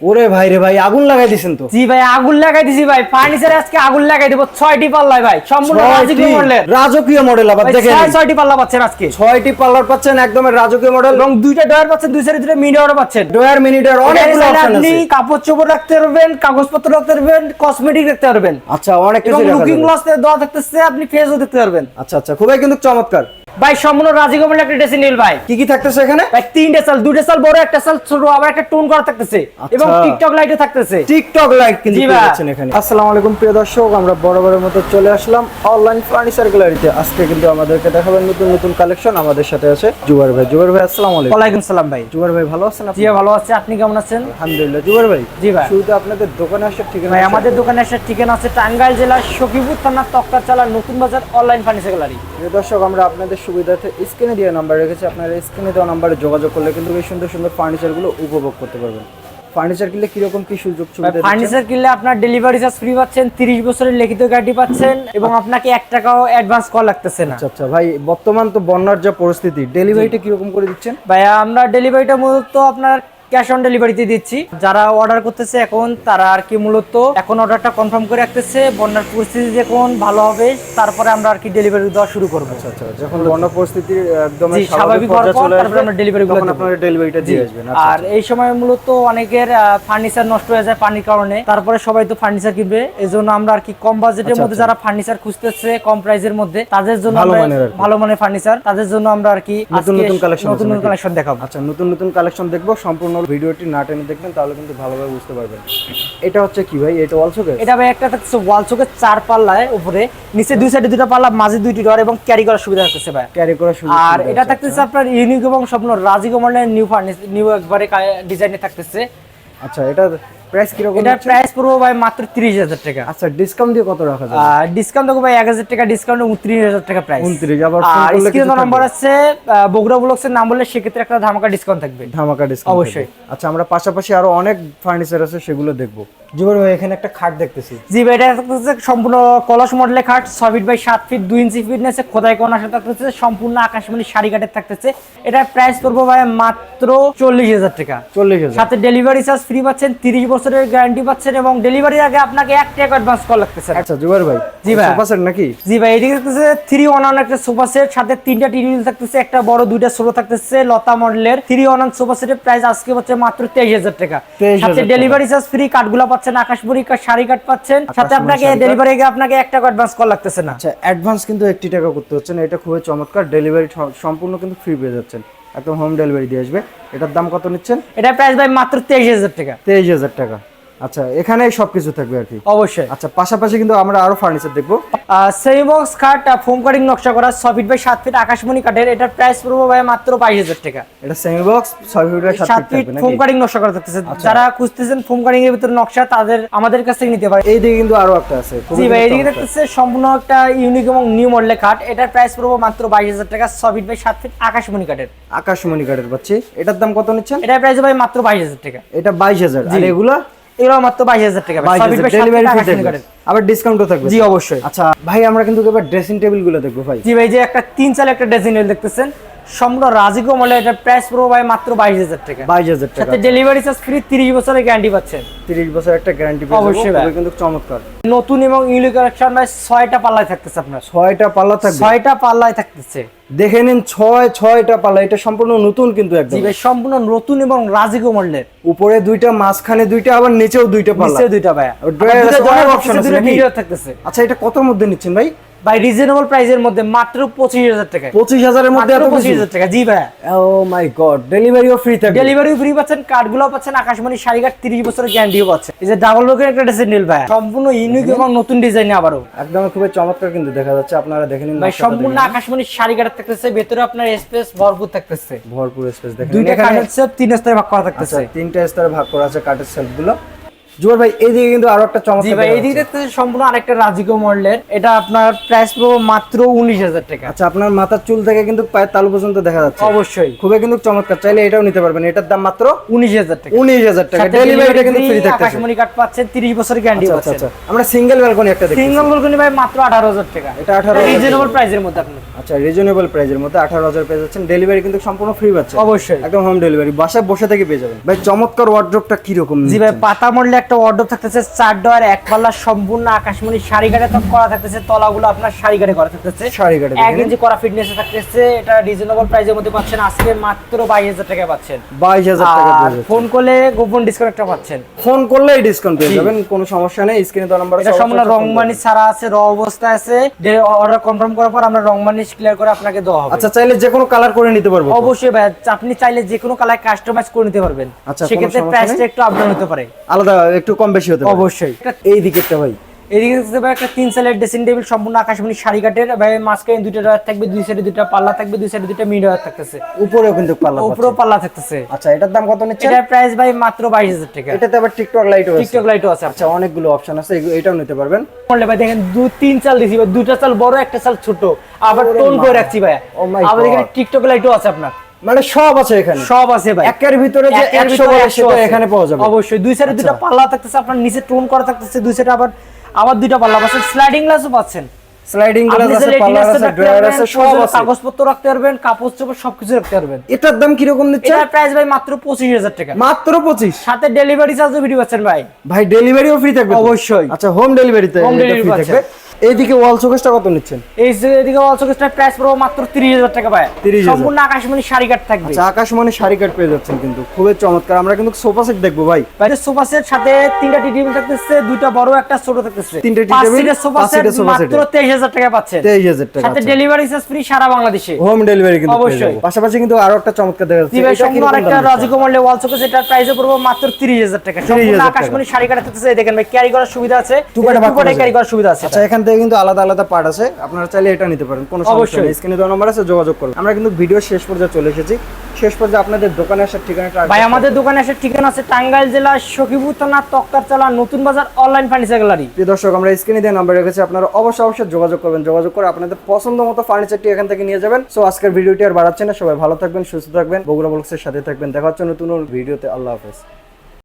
ওরে ভাই রে ভাই আগুন লাগাই দিছেন তো। জি ভাই আগুন লাগাই দিছি ভাই। ফার্নিচারে আজকে আগুন লাগাই দেবো। ছয়টি পাল্লায় ভাই। সম্পূর্ণ রাজকীয় মডেলের। রাজকীয় মডেল আবার দেখেন। ছয় ছয়টি পাল্লা পাচ্ছেন আজকে। ছয়টি পার্লার পাচ্ছেন একদমের রাজকীয় মডেল। এবং দুইটা ডয়ার পাচ্ছেন দুই সাইডে দুটো মিনি পাচ্ছেন। ডয়ার মিনিটের এখানে অনেকগুলো অপশন আপনি কাপড় চোপড় রাখতে পারবেন কাগজপত্র রাখতে পারবেন কসমেটিক রাখতে পারবেন। আচ্ছা অনেক কিছু রাখা লুকিং। গ্লাস দেওয়া থাকতেছে আপনি ফেসও দেখতে পারবেন। আচ্ছা আচ্ছা খুবই কিন্তু চমৎকার। ভাই সম্পূর্ণ রাজি কমল একটা ড্রেসিং টেবিল ভাই। কি কি থাকতেছে এখানে? ভাই তিনটে সাল দুটো সাল বড় একটা সাল ছোট আবার একটা টোন করা থাকতেছে। আচ্ছা। এবং টিকটক লাইটও থাকতেছে। টিকটক লাইট কিন্তু। যাচ্ছেন এখানে। আসসালামু আলাইকুম প্রিয় দর্শক আমরা বরাবরের মতো চলে আসলাম অনলাইন ফার্নিচার গ্যালারিতে আজকে কিন্তু আমাদেরকে দেখাবেন নতুন নতুন কালেকশন আমাদের সাথে আছে জুবার ভাই। জুবার ভাই আসসালামু আলাইকুম। ওয়ালাইকুম সালাম ভাই। জুবার ভাই ভালো আছেন আপনি? জি ভালো আছে। আপনি কেমন আছেন? আলহামদুলিল্লাহ। জুবার ভাই জি ভাই। শুরুতে আপনাদের দোকানে আসার ঠিকানা ভাই আমাদের দোকানে আসার ঠিকানা আছে টাঙ্গাইল জেলার সখীপুর থানার তক্কার চালা নতুন বাজার অনলাইন ফার্নিচার গ্যালারি প্রিয় দর্শক আমরা আপনাদের সুবিধার্থে স্ক্রিনে দেওয়া নাম্বার রেখেছে। আপনারা স্ক্রিনে দেওয়া নাম্বারে যোগাযোগ করলে কিন্তু এই সুন্দর সুন্দর ফার্নিচারগুলো উপভোগ করতে পারবেন। ফার্নিচার কিনলে কীরকম কি সুযোগ সুবিধা ফার্নিচার কিনলে আপনার ডেলিভারি চার্জ ফ্রি পাচ্ছেন তিরিশ বছরের লিখিত গ্যারান্টি পাচ্ছেন এবং আপনাকে এক টাকাও অ্যাডভান্স কল লাগতেছে না। আচ্ছা আচ্ছা। ভাই বর্তমান তো বন্যার যা পরিস্থিতি ডেলিভারিটা কীরকম করে দিচ্ছেন? ভাই আমরা ডেলিভারিটা মূলত আপনার ক্যাশ অন ডেলিভারিতে দিচ্ছি। যারা অর্ডার করতেছে এখন তারা আর কি মূলত এখন অর্ডারটা কনফার্ম করে রাখতেছে বন্যার পরিস্থিতি যখন ভালো হবে তারপরে আমরা আর কি ডেলিভারি দেওয়া শুরু করব। আচ্ছা আচ্ছা যখন বন্যা পরিস্থিতির একদম স্বাভাবিক হওয়ার পর তারপরে আমরা delivery তখন আপনারা ডেলিভারিটা দিয়ে আসবেন। আচ্ছা, আর এই সময় মূলত অনেকের ফার্নিচার নষ্ট হয়ে যায় পানির কারণে। তারপরে সবাই তো ফার্নিচার কিনবে এই জন্য আমরা আর কি কম বাজেটের মধ্যে যারা ফার্নিচার খুঁজতেছে কম প্রাইসের মধ্যে তাদের জন্য ভালো মানের ফার্নিচার তাদের জন্য আমরা আর কি নতুন আজকে নতুন নতুন কালেকশন দেখাবো। আচ্ছা নতুন নতুন কালেকশন দেখব সম্পূর্ণ ভিডিওটি না টেনে দেখবেন তাহলে কিন্তু ভালোভাবে বুঝতে পারবেন। এটা হচ্ছে কি ভাই? এটা ওয়াল শোকেস এটা ভাই একটা থাকছে ওয়াল শোকেস চার পাল্লায় উপরে নিচে দুই সাইডে দুটো পাল্লা মাঝে দুইটি ডোর এবং ক্যারি করার সুবিধা থাকতেছে ভাই। ক্যারি করার সুবিধা আর এটা থাকতেছে আপনার ইউনিক এবং স্বপ্ন রাজি কমান্ডের নিউ ফার্নিচার নিউ একবারে ডিজাইনে থাকতেছে। আচ্ছা এটা প্রাইস কীরকম এটার হচ্ছে? প্রাইস পড়ব ভাই মাত্র তিরিশ হাজার টাকা। আচ্ছা ডিসকাউন্ট দিয়ে কত রাখা যাবে? ডিসকাউন্ট দেখো ভাই এক হাজার টাকা ডিসকাউন্ট উনত্রিশ হাজার টাকা প্রাইস 29, আবার করলে স্ক্রিনে নাম্বার আছে বগুড়া ব্লকসের নাম বললে সেক্ষেত্রে একটা ধামাকা ডিসকাউন্ট থাকবে। ধামাকা ডিসকাউন্ট অবশ্যই। আচ্ছা আমরা পাশাপাশি আরও অনেক ফার্নিচার আছে সেগুলো দেখব। জুবার ভাই এখানে একটা খাট দেখতেছি। জি ভাই এটা থাকতেছে সম্পূর্ণ কলস মডেলের খাট ছয় ফিট বাই সাত ফিট দুই ইঞ্চি ফিট নেছে খোদাই কোনার সাথে থাকতেছে সম্পূর্ণ আকাশমণি শাড়ি কাঠের থাকতেছে। এটার প্রাইস পড়ব ভাই মাত্র চল্লিশ হাজার টাকা। চল্লিশ হাজার। সাথে ডেলিভারি চার্জ ফ্রি পাচ্ছেন তিরিশ বছরের গ্যারান্টি পাচ্ছেন এবং ডেলিভারির আগে আপনাকে এক টাকা অ্যাডভান্স কল লাগতেছে। আচ্ছা জুবার ভাই জি ভাই। সোফা সেট নাকি? জি ভাই থাকতেছে থ্রি ওয়ান ওয়ান একটা সোফা সেট সাথে তিনটা টিভি থাকতেছে একটা বড় দুইটা ছোট থাকতেছে লতা মডেলের থ্রি ওয়ান ওয়ান সোফা সেটের প্রাইস আজকে হচ্ছে মাত্র তেইশ হাজার টাকা। সাথে ডেলিভারি চার্জ ফ্রি কাঠগুলো পাচ্ছেন আকাশপুরি কাঠ শাড়ি কাট পাচ্ছেন। সাথে আপনাকে ডেলিভারি গিয়ে আপনাকে এক টাকা অ্যাডভান্স কল লাগতেছে না। আচ্ছা অ্যাডভান্স কিন্তু একটি টাকা করতে হচ্ছে না এটা খুবই চমৎকার। ডেলিভারি সম্পূর্ণ কিন্তু ফ্রি পেয়ে যাচ্ছেন। একদম হোম ডেলিভারি দিয়ে আসবে। এটার দাম কত নিচ্ছেন? এটা প্রাইস ভাই মাত্র তেইশ হাজার টাকা। তেইশ হাজার টাকা। আচ্ছা এখানে সবকিছু থাকবে আর কি? অবশ্যই। আচ্ছা পাশাপাশি কিন্তু আমরা আরও ফার্নিচার দেখব। সেমি বক্স খাট ফোম কাটিং নকশা করা ছ ফিট বাই সাত ফিট আকাশমণি কাঠের। এটার প্রাইস পড়ব ভাই মাত্র বাইশ হাজার টাকা। এটা সেমি বক্স ছয় ফিট বাই সাত সাত ফিট ফিট থাকবে ফোম কাটিং নকশা করা থাকতেছে। যারা খুঁজতেছেন ফোম কাটিং এর ভিতরে নকশা তাদের আমাদের কাছ থেকে নিতে পারে এই দিকে কিন্তু আরও একটা আছে জি ভাই এদিকে চমৎকার। দেখতেছে সম্পূর্ণ একটা ইউনিক এবং নিউ মডেলের কাঠ এটার প্রাইস পড়ব মাত্র বাইশ হাজার টাকা ছ ফিট বাই সাত ফিট আকাশমণি কাঠের। আকাশমণি কাঠের পাচ্ছি এটার দাম কত নিচ্ছেন? এটার প্রাইস ভাই মাত্র বাইশ হাজার টাকা। এটা বাইশ হাজার আর জি। এগুলো? এগুলো মাত্র বাইশ হাজার টাকা ডেলিভারি ফ্রি থাকবে। আবার ডিসকাউন্টও থাকবে। জি অবশ্যই। আচ্ছা ভাই আমরা কিন্তু এবার ড্রেসিং টেবিলগুলো দেখব ভাই। জি ভাই যে একটা তিন চাল একটা ড্রেসিং টেবিল দেখতেছেন। সম্পূর্ণ মডেল এটার প্রাইস পড়ব ভাই মাত্র বাইশ হাজার টাকা। বাইশ হাজার টাকা। সাথে ডেলিভারি চার্জ ফ্রি তিরিশ বছরের গ্যারান্টি পাচ্ছেন। বছর একটা গ্যারান্টি অবশ্যই কিন্তু চমৎকার। নতুন এবং ইউনিক কালেকশন ভাই পাল্লায় থাকতেছে আপনার। পাল্লা থাকবে? পাল্লায় থাকতেছে। দেখে নিন ছয় ছয়টা পাল্লা। এটা সম্পূর্ণ নতুন কিন্তু একদম। জি ভাই সম্পূর্ণ নতুন এবং রাজিকো মডেলের। উপরে দুইটা মাঝখানে দুইটা আবার নিচেও দুইটা পাল্লা। দুইটা ভাই আছে, থাকতেছে। আচ্ছা এটা কত মধ্যে নিচ্ছেন ভাই? ভাই রিজনেবল প্রাইসের মধ্যে মাত্র পঁচিশ হাজার টাকা পঁচিশ হাজারের মধ্যে এত পঁচিশ হাজার টাকা। জি ভাই। ও মাই গড ডেলিভারিও ফ্রি থাকবে। ডেলিভারি ফ্রি পাচ্ছেন কার্ডগুলো পাচ্ছেন আকাশমণি শাড়ি কার্ড তিরিশ বছরের গ্যারান্টিও পাচ্ছেন এই যে ডাবল ব্লকের একটা ড্রেসের নীল ভাই। সম্পূর্ণ ইউনিক এবং নতুন ডিজাইন আবারও। একদম খুবই চমৎকার কিন্তু দেখা যাচ্ছে আপনারা দেখে নিন ভাই সম্পূর্ণ আকাশমণি শাড়ি কার্ড থাকতেছে ভেতরে আপনার স্পেস ভরপুর থাকতেছে। ভরপুর স্পেস দেখেন দুইটা কার্ডের সেপ তিন স্তরে ভাগ করা আচ্ছা থাকতেছে। তিনটা স্তরে ভাগ করা আছে কাঠের সেলফগুলো। জুয়ার ভাই এইদিকে কিন্তু আরও একটা চমৎকার ভাই সম্পূর্ণ আরেকটা রাজিকো মডেলের। এটা আপনার প্রাইস পড়ব মাত্র উনিশ হাজার টাকা। আচ্ছা আপনার মাথার চুল থেকে কিন্তু পায়ের তালু পর্যন্ত দেখা যাচ্ছে। অবশ্যই। খুবই কিন্তু চমৎকার। চাইলে এটাও নিতে পারবেন। এটার দাম মাত্র উনিশ হাজার টাকা। উনিশ হাজার টাকা। ডেলিভারিটা কিন্তু ফ্রি আকাশমণি কার্ড পাচ্ছেন তিরিশ বছর গ্যারান্টি আচ্ছা পাচ্ছেন। আমরা সিঙ্গেল ব্যালকনি একটা দেখি সিঙ্গল বলকুনি ভাই মাত্র আঠারো হাজার টাকা। এটা 18,000 রিজনেবল প্রাইসের মধ্যে আপনি আচ্ছা রিজনেবল প্রাইসের মধ্যে আঠারো হাজার পেয়ে যাচ্ছেন। ডেলিভারি কিন্তু সম্পূর্ণ ফ্রি পাচ্ছে অবশ্যই। একদম হোম ডেলিভারি বাসায় বসে থেকে পেয়ে যাবেন। ভাই চমৎকার ওয়ার্ড্রপটা কীরকম জি ভাই পাতা মডেলে একটা অর্ডার থাকতেছে চার ডয়ার এক পাল্লা সম্পূর্ণ আকাশমণি শাড়ি গাড়ে তো করা থাকতেছে তলাগুলো আপনার শাড়ি গাড়ে করা থাকতেছে। শাড়ি কাটে এক ইঞ্চি করা ফিটনেস থাকতেছে এটা রিজনেবল প্রাইসের মধ্যে পাচ্ছেন আজকে মাত্র বাইশ হাজার টাকা পাচ্ছেন। বাইশ হাজার টাকা ফোন করলে গোপন ডিসকাউন্ট একটা পাচ্ছেন। ফোন করলেই ডিসকাউন্ট পেয়ে যাবেন কোনো সমস্যা নেই স্ক্রিনে তো নাম্বার এটা সম্পূর্ণ রংমানি ছাড়া আছে র অবস্থায় আছে। অর্ডার কনফার্ম করার পর আমরা রংমানি ক্লিয়ার করে আপনাকে দেওয়া হবে। আচ্ছা চাইলে যে কোনো কালার করে নিতে পারব অবশ্যই ভাই আপনি চাইলে যে কোনো কালার কাস্টমাইজ করে নিতে পারবেন। আচ্ছা, সেক্ষেত্রে প্রাইসটা একটু আপডাউন হতে পারে। আলাদা একটু কম বেশি হতে অবশ্যই। এই দিকেরটা ভাই। এদিকে দেখতে পাই একটা তিন সাইডের ড্রেসিং টেবিল সম্পূর্ণ আকাশমণি শাড়ি কাটের ভাই মাঝখানে দুইটা ডয়ার থাকবে দুই সাইডে দুইটা পাল্লা থাকবে দুই সাইডে দুইটা মিড ডয়ার থাকতেছে। উপরেও কিন্তু পাল্লা উপরেও পাল্লা থাকতেছে। আচ্ছা এটার দাম কত নিচ্ছে এটার প্রাইস ভাই মাত্র বাইশ হাজার টাকা। এটাতে আবার টিকটক লাইটও আছে। টিকটক লাইটও আছে। আচ্ছা অনেকগুলো অপশন আছে। এটাও নিতে পারবেন। বললে ভাই দেখেন দু তিন চাল দিছি ভাই দুইটা চাল বড় একটা চাল ছোট। আবার টোন করে রাখছি ভাই। Oh আবার এখানে. টিকটক লাইটও আছে আপনার। মানে সব আছে এখানে। সব আছে ভাই। একের ভিতরে যে একের একশো ভিতরে বলে 100 সেটা আছে। এখানে পাওয়া যাবে। অবশ্যই। দুই সাইডে দুইটা আচ্ছা। পাল্লা থাকতেছে আপনার নিচে টোন করা থাকতেছে দুই সাইডে আবার আবার দুইটা পাল্লা পাচ্ছেন। স্লাইডিং গ্লাসও পাচ্ছেন। স্লাইডিং গ্লাস আছে পাল্লা আছে ড্রয়ার আছে সব আছে। কাগজপত্র রাখতে পারবেন কাপড় চোপড় সবকিছু রাখতে পারবেন। এটার দাম কীরকম নিচ্ছে এটার প্রাইস ভাই মাত্র পঁচিশ হাজার টাকা। মাত্র পঁচিশ? সাথে ডেলিভারি চার্জও ফ্রি পাচ্ছেন ভাই। ভাই ডেলিভারিও ফ্রি থাকবে অবশ্যই। আচ্ছা হোম ডেলিভারিতে delivery ফ্রি থাকবে? এইদিকে ওয়াল শোকেসটা কত নিচ্ছেন? এই যে এদিকে অলসো প্রাইস পড়ব মাত্র তিরিশ হাজার টাকা ভাই। 30,000 সম্পূর্ণ আকাশমণি শাড়ি কাট থাকবে। আচ্ছা আকাশমণি শাড়ি কাট পেয়ে যাচ্ছেন কিন্তু। খুবই চমৎকার। আমরা কিন্তু সোফা সেট দেখব ভাই। বাইরে সোফা সেট সাথে তিনটা টি টেবিল থাকতেছে দুইটা বড় একটা ছোট থাকতেছে। তিনটা পাঁচ table, সোফা সেট মাত্র তেইশ হাজার টাকা পাচ্ছেন। তেইশ হাজার টাকা সাথে ডেলিভারি চার্জ ফ্রি সারা বাংলাদেশে। হোম ডেলিভারি কিন্তু অবশ্যই। পাশাপাশি কিন্তু আরও একটা চমৎকার দেখা যাচ্ছে। ভাই এটা আরেকটা দাম নিচ্ছে? ওয়াল শোকেস এটার প্রাইসে পড়ব মাত্র তিরিশ হাজার টাকা। সম্পূর্ণ 30,000 আকাশমণি শাড়ি কাটা থাকতেছে। দেখেন ভাই ক্যারি করার সুবিধা আছে। যায়। ক্যারি করার সুবিধা আছে। আচ্ছা এখান থেকে কিন্তু আলাদা আলাদা পার্ট আছে। আপনারা চাইলে এটা নিতে পারেন কোনো সমস্যা। নেই। স্ক্রিনে দেওয়া নাম্বার আছে যোগাযোগ করুন। আমরা কিন্তু ভিডিও শেষ পর্যায়ে চলে এসেছি। শেষ পর্যায়ে আপনাদের দোকানে আসার ঠিকানাটা ভাই আমাদের দোকানে আসার ঠিকানা আছে টাঙ্গাইল জেলা সখীপুর থানা তক্তারচালা নতুন বাজার অনলাইন ফার্নিচার গ্যালারি প্রিয় দর্শক আমরা স্ক্রিনে দিয়ে নাম্বার রেখেছি। আপনারা অবশ্যই অবশ্যই যোগাযোগ করবেন। যোগাযোগ করে আপনাদের পছন্দ মতো ফার্নিচারটি এখান থেকে নিয়ে যাবেন। সো আজকের ভিডিওটি আর বাড়াচ্ছি না। সবাই ভালো থাকবেন সুস্থ থাকবেন। বগুড়া বলক্সের সাথে থাকবেন। দেখা হচ্ছে নতুন ভিডিওতে। আল্লাহ হাফেজ।